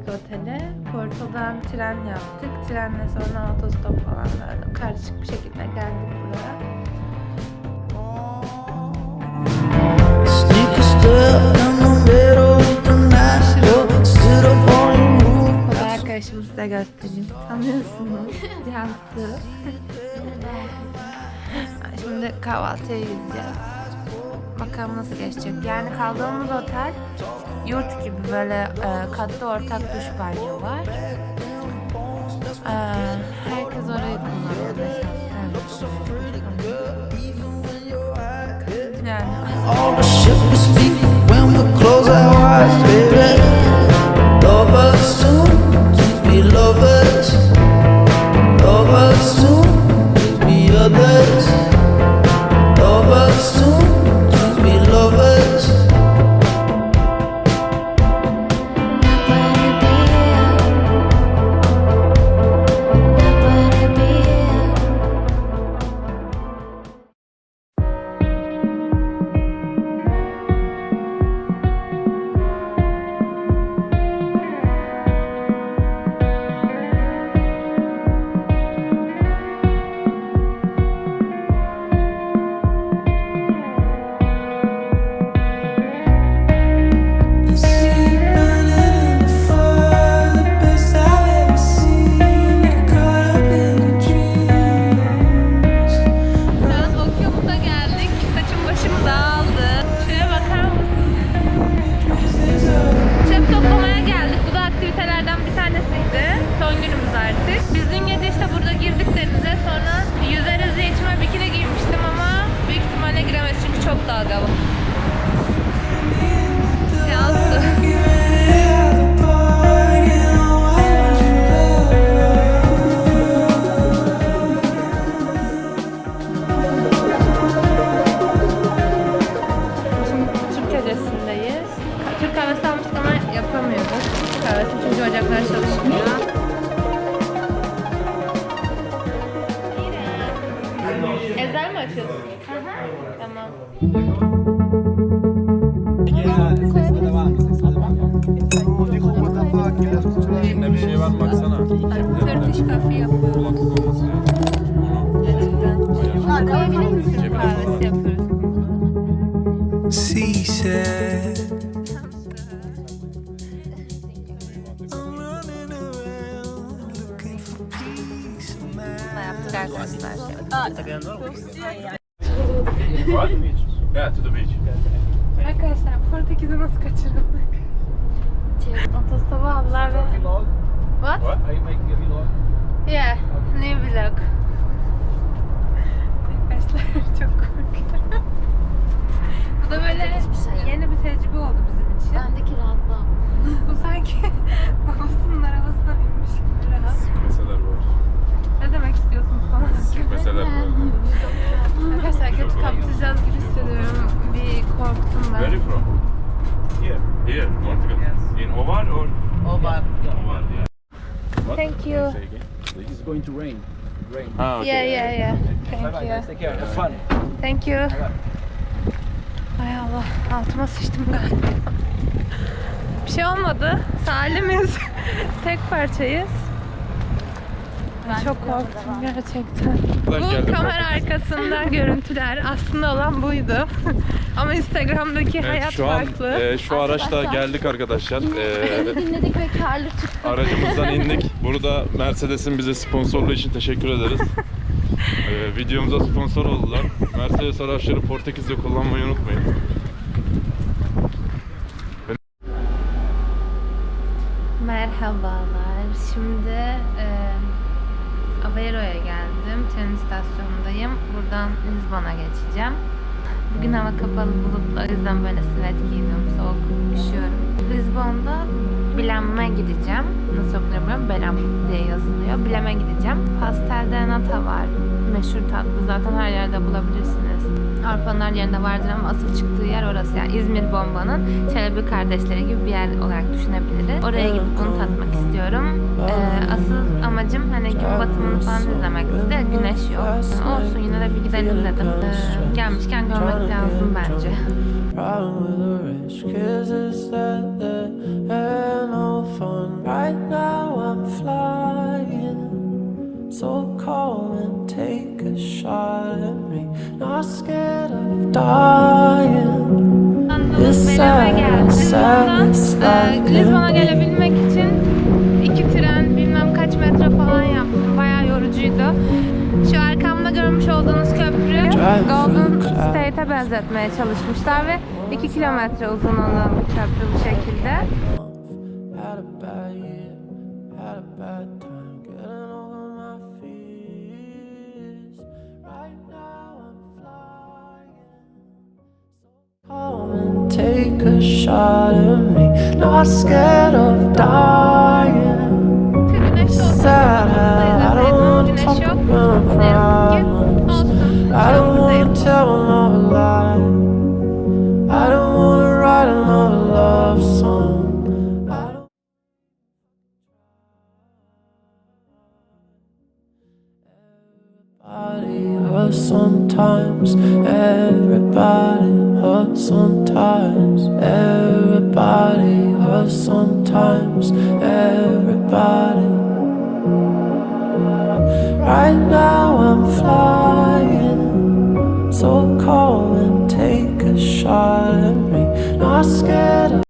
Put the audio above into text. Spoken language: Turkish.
otele. Porto'dan tren yaptık. Trenle sonra otostop falan böyle karışık bir şekilde geldik buraya. Arkadaşımı size göstereyim. Tanıyorsunuz. Cansu. Şimdi kahvaltıya gideceğiz. Bakalım nasıl geçecek. Yani kaldığımız otel yurt gibi böyle e, katlı ortak duş banyo var. E, herkes orayı kullanıyor. Yani Coffee yapıyoruz. Kulaklık olması lazım. Gerçekten. Koyabilir misin? Kahvesi yapıyoruz. Ne yaptık arkadaşlar? What? Yeah, to the beach. Arkadaşlar Portekiz'i nasıl kaçırıldık? Otostopu aldılar ve... What? What? Are you making a vlog? Yeah, new vlog. Arkadaşlar çok korkuyorum. Bu da böyle yeni bir tecrübe oldu bizim için. Bendeki rahatlığa. Bu sanki babasının arabasına binmiş gibi rahat. Meseleler var. Ne demek istiyorsun falan. Meseleler var. Arkadaşlar kötü kaptıracağız gibi hissediyorum. Bir korktum Where are ben. you from? Here. Here, Portugal. In Ovar or? Ovar. Ovar, yeah. What? Thank you. It's going to rain. Rain. Ha, okay. Yeah, yeah, yeah. Thank Bye you. take care. Have fun. Thank you. Ay Allah altıma sıçtım galiba. Bir şey olmadı. Salimiz. Tek parçayız. Ay, çok korktum gerçekten. Buradan Bu geldim kamera arkasında görüntüler aslında olan buydu. Ama Instagram'daki Evet, hayat şu an farklı. e, şu araçla Arkadaşlar. geldik arkadaşlar. E, Dinledik ve karlı çıktık. aracımızdan indik. Burada Mercedes'in bize sponsorluğu için teşekkür ederiz. E, videomuza sponsor oldular. Mercedes araçları Portekiz'de kullanmayı unutmayın. Merhabalar. Şimdi e, Aveiro'ya geldim. Tren istasyonundayım. Buradan Lizbon'a geçeceğim. Bugün hava kapalı bulutlu. O yüzden böyle sivet giydim. Soğuk, üşüyorum. Lizbon'da Bilem'e gideceğim. Nasıl okunuyor bilmiyorum. Belem diye yazılıyor. Bilem'e gideceğim. Pastel de nata var. Meşhur tatlı. Zaten her yerde bulabilirsiniz. Avrupa'nın her yerinde vardır ama asıl çıktığı yer orası. Yani İzmir Bomba'nın Çelebi kardeşleri gibi bir yer olarak düşünebiliriz. Oraya gidip bunu tatmak istiyorum. Ee, asıl amacım hani gün batımını falan izlemekti de güneş yok. Olsun yine de bir gidelim dedim. Ee, gelmişken görmek lazım bence. so calm and take a shot at me. Not scared Lisbon'a geldim. Buradan e, Lisbon'a gelebilmek için iki tren bilmem kaç metre falan yaptım. Bayağı yorucuydu. Şu arkamda görmüş olduğunuz köprü Golden State'e benzetmeye çalışmışlar ve 2 kilometre uzunluğunda bir köprü bu şekilde. A shot at me, not scared of dying. Sad I don't want to talk about ki problems. I don't wanna tell another lie. I don't wanna write another love song. Sometimes. Everybody hurts sometimes. Everybody hurts sometimes. Everybody. Right now I'm flying, so calm and take a shot at me. Not scared of